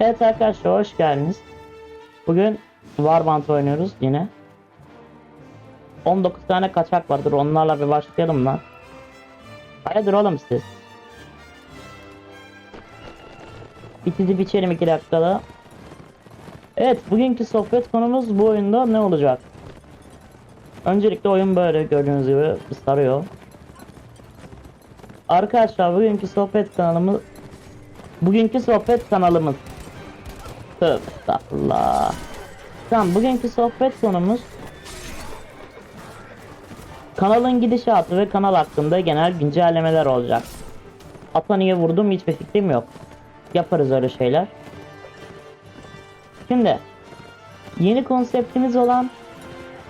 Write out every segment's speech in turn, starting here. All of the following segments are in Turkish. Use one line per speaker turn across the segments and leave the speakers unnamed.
Evet arkadaşlar hoş geldiniz. Bugün Warband oynuyoruz yine. 19 tane kaçak vardır onlarla bir başlayalım lan. Hayırdır oğlum siz? Bitizi biçelim 2 dakikada. Evet bugünkü sohbet konumuz bu oyunda ne olacak? Öncelikle oyun böyle gördüğünüz gibi sarıyor. Arkadaşlar bugünkü sohbet kanalımız Bugünkü sohbet kanalımız Tövbe estağfurullah. Tamam bugünkü sohbet konumuz Kanalın gidişatı ve kanal hakkında genel güncellemeler olacak. Ata niye vurdum hiçbir fikrim yok. Yaparız öyle şeyler. Şimdi Yeni konseptimiz olan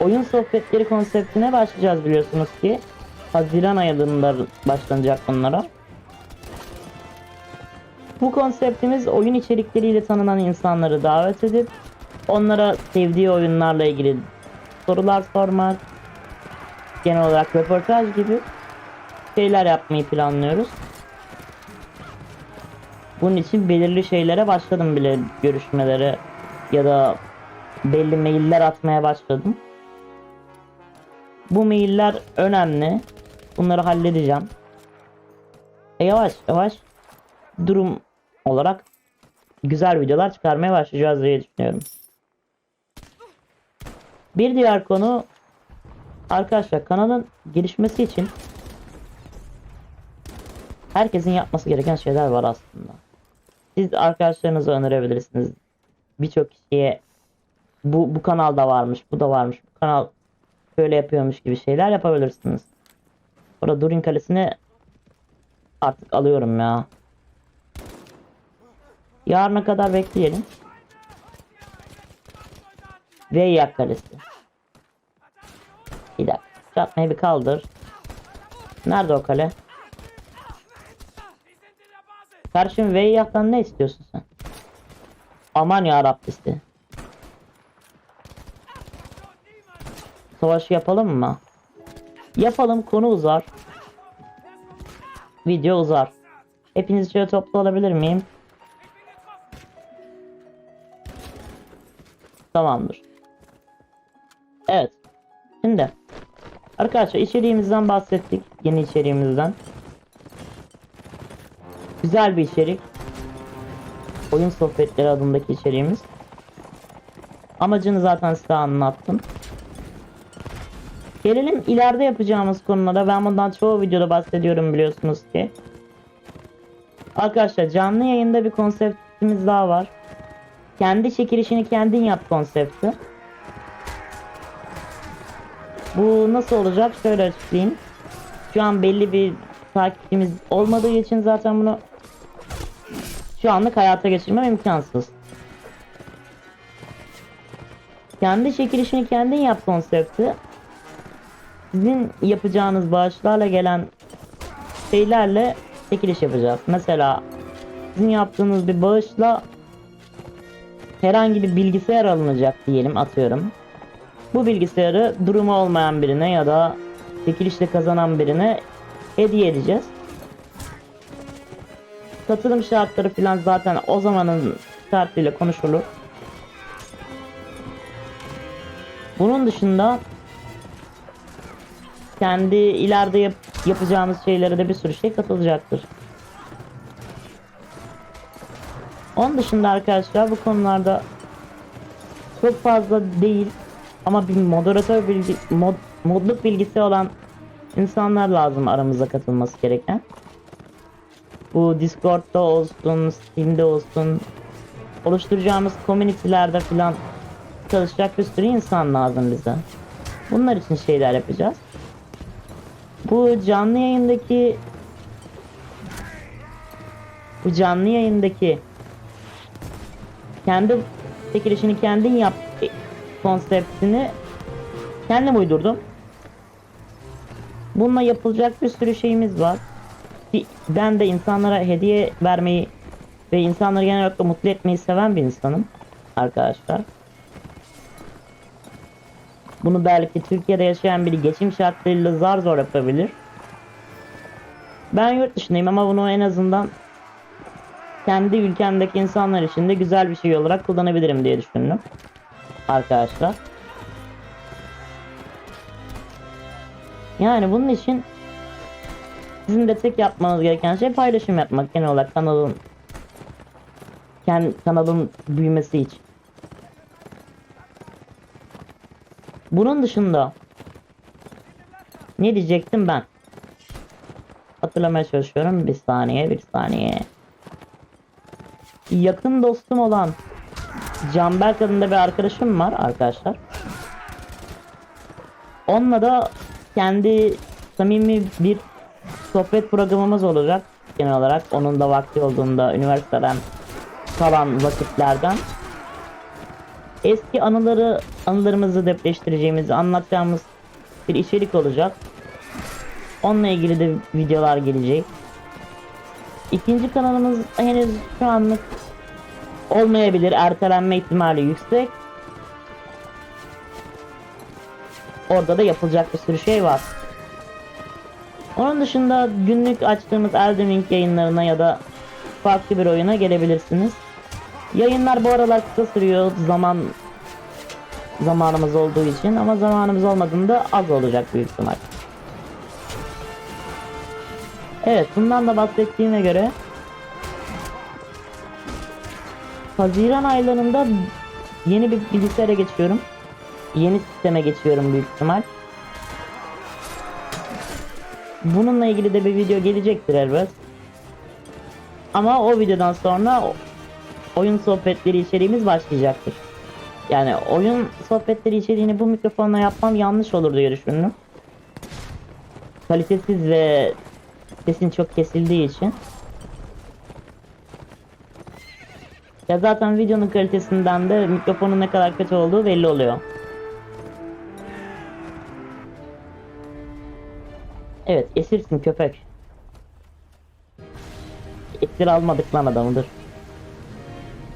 Oyun sohbetleri konseptine başlayacağız biliyorsunuz ki Haziran ayında başlanacak bunlara bu konseptimiz oyun içerikleriyle tanınan insanları davet edip onlara sevdiği oyunlarla ilgili sorular sormak, genel olarak röportaj gibi şeyler yapmayı planlıyoruz. Bunun için belirli şeylere başladım bile görüşmelere ya da belli mailler atmaya başladım. Bu mailler önemli. Bunları halledeceğim. E yavaş yavaş durum olarak güzel videolar çıkarmaya başlayacağız diye düşünüyorum. Bir diğer konu arkadaşlar kanalın gelişmesi için herkesin yapması gereken şeyler var aslında. Siz arkadaşlarınıza önerebilirsiniz. Birçok kişiye bu bu kanalda varmış, bu da varmış. Bu kanal şöyle yapıyormuş gibi şeyler yapabilirsiniz. Orada Durin Kalesi'ni artık alıyorum ya. Yarına kadar bekleyelim. Ve yak kalesi. Bir dakika. Çatmayı bir kaldır. Nerede o kale? Karşım Veyyak'tan ne istiyorsun sen? Aman ya Rabbisti. Savaşı yapalım mı? Yapalım konu uzar. Video uzar. Hepiniz şöyle toplu alabilir miyim? Tamamdır. Evet. Şimdi arkadaşlar içeriğimizden bahsettik. Yeni içeriğimizden. Güzel bir içerik. Oyun sohbetleri adındaki içeriğimiz. Amacını zaten size anlattım. Gelelim ileride yapacağımız konulara. Ben bundan çoğu videoda bahsediyorum biliyorsunuz ki. Arkadaşlar canlı yayında bir konseptimiz daha var. Kendi çekilişini kendin yap konsepti. Bu nasıl olacak? Şöyle açıklayayım. Şu an belli bir takipçimiz olmadığı için zaten bunu şu anlık hayata geçirmem imkansız. Kendi çekilişini kendin yap konsepti. Sizin yapacağınız bağışlarla gelen şeylerle çekiliş yapacağız. Mesela sizin yaptığınız bir bağışla herhangi bir bilgisayar alınacak diyelim atıyorum. Bu bilgisayarı durumu olmayan birine ya da çekilişle kazanan birine hediye edeceğiz. Katılım şartları falan zaten o zamanın şartıyla konuşulur. Bunun dışında kendi ileride yap yapacağımız şeylere de bir sürü şey katılacaktır. Onun dışında arkadaşlar bu konularda çok fazla değil ama bir moderatör bilgi, mod, modluk bilgisi olan insanlar lazım aramıza katılması gereken. Bu Discord'da olsun, Steam'de olsun oluşturacağımız community'lerde falan çalışacak bir sürü insan lazım bize. Bunlar için şeyler yapacağız. Bu canlı yayındaki bu canlı yayındaki kendi çekilişini kendin yap konseptini kendim uydurdum. Bununla yapılacak bir sürü şeyimiz var. Ben de insanlara hediye vermeyi ve insanları genel olarak mutlu etmeyi seven bir insanım arkadaşlar. Bunu belki Türkiye'de yaşayan biri geçim şartlarıyla zar zor yapabilir. Ben yurt dışındayım ama bunu en azından kendi ülkemdeki insanlar için de güzel bir şey olarak kullanabilirim diye düşündüm. Arkadaşlar. Yani bunun için sizin de tek yapmanız gereken şey paylaşım yapmak genel olarak kanalın kendi kanalın büyümesi için. Bunun dışında ne diyecektim ben? Hatırlamaya çalışıyorum. Bir saniye, bir saniye. Yakın dostum olan Canberk adında bir arkadaşım var arkadaşlar. Onunla da kendi samimi bir sohbet programımız olacak genel olarak. Onun da vakti olduğunda üniversiteden kalan vakitlerden eski anıları anılarımızı depreştireceğimiz, anlatacağımız bir içerik olacak. Onunla ilgili de videolar gelecek. İkinci kanalımız henüz şu anlık olmayabilir. Ertelenme ihtimali yüksek. Orada da yapılacak bir sürü şey var. Onun dışında günlük açtığımız Elden Ring yayınlarına ya da farklı bir oyuna gelebilirsiniz. Yayınlar bu aralar kısa sürüyor zaman zamanımız olduğu için ama zamanımız olmadığında az olacak büyük ihtimal. Evet bundan da bahsettiğime göre Haziran aylarında yeni bir bilgisayara geçiyorum. Yeni sisteme geçiyorum büyük ihtimal. Bununla ilgili de bir video gelecektir elbet. Ama o videodan sonra oyun sohbetleri içeriğimiz başlayacaktır. Yani oyun sohbetleri içeriğini bu mikrofonla yapmam yanlış olur diye düşündüm. Kalitesiz ve sesin çok kesildiği için. Ya zaten videonun kalitesinden de mikrofonun ne kadar kötü olduğu belli oluyor. Evet esirsin köpek. Esir almadık lan adamıdır.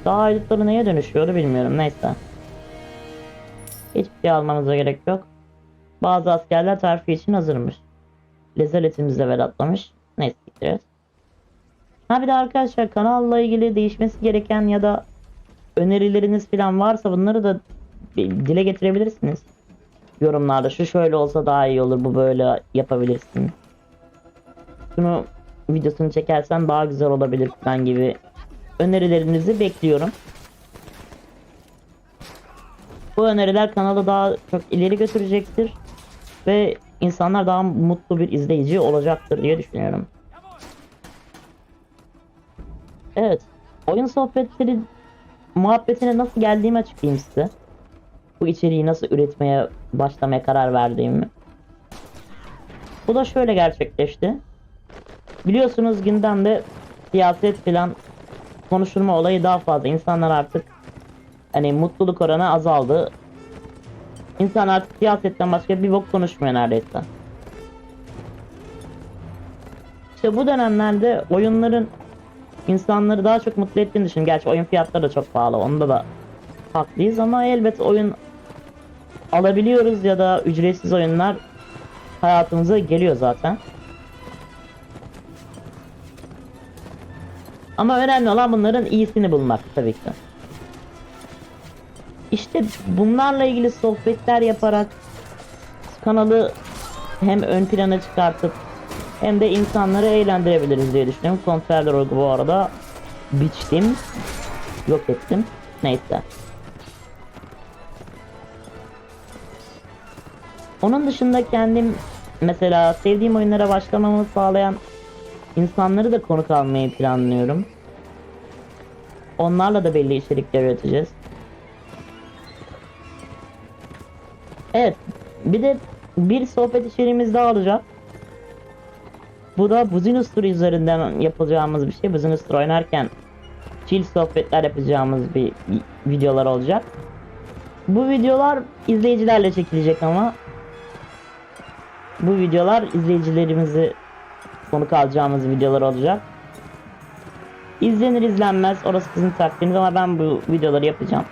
Daha ayrıtları neye dönüşüyordu bilmiyorum neyse. Hiçbir şey almamıza gerek yok. Bazı askerler terfi için hazırmış. Lezaletimiz de velatlamış. Neyse gidiyoruz. Ha bir de arkadaşlar kanalla ilgili değişmesi gereken ya da önerileriniz falan varsa bunları da dile getirebilirsiniz. Yorumlarda şu şöyle olsa daha iyi olur bu böyle yapabilirsin. Şunu videosunu çekersen daha güzel olabilir falan gibi önerilerinizi bekliyorum. Bu öneriler kanalı daha çok ileri götürecektir ve insanlar daha mutlu bir izleyici olacaktır diye düşünüyorum. Evet, oyun sohbetleri muhabbetine nasıl geldiğimi açıklayayım size. Bu içeriği nasıl üretmeye başlamaya karar verdiğimi. Bu da şöyle gerçekleşti. Biliyorsunuz gündemde siyaset filan konuşulma olayı daha fazla. İnsanlar artık hani mutluluk oranı azaldı. İnsan artık siyasetten başka bir bok konuşmuyor neredeyse. İşte bu dönemlerde oyunların insanları daha çok mutlu ettiğini düşünüyorum. Gerçi oyun fiyatları da çok pahalı. Onda da haklıyız ama elbet oyun alabiliyoruz ya da ücretsiz oyunlar hayatımıza geliyor zaten. Ama önemli olan bunların iyisini bulmak tabii ki. İşte bunlarla ilgili sohbetler yaparak kanalı hem ön plana çıkartıp hem de insanları eğlendirebiliriz diye düşünüyorum. Kontroller orgu bu arada biçtim. Yok ettim. Neyse. Onun dışında kendim mesela sevdiğim oyunlara başlamamı sağlayan insanları da konuk almayı planlıyorum. Onlarla da belli içerikler üreteceğiz. Evet. Bir de bir sohbet içeriğimiz daha olacak. Bu da Business Tour üzerinden yapacağımız bir şey. Business Tour oynarken chill sohbetler yapacağımız bir videolar olacak. Bu videolar izleyicilerle çekilecek ama bu videolar izleyicilerimizi konuk alacağımız videolar olacak. İzlenir izlenmez orası sizin takdiriniz ama ben bu videoları yapacağım.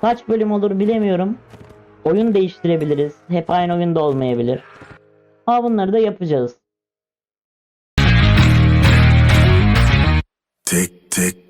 Kaç bölüm olur bilemiyorum. Oyun değiştirebiliriz. Hep aynı oyunda olmayabilir. Ha bunları da yapacağız.
Tick tick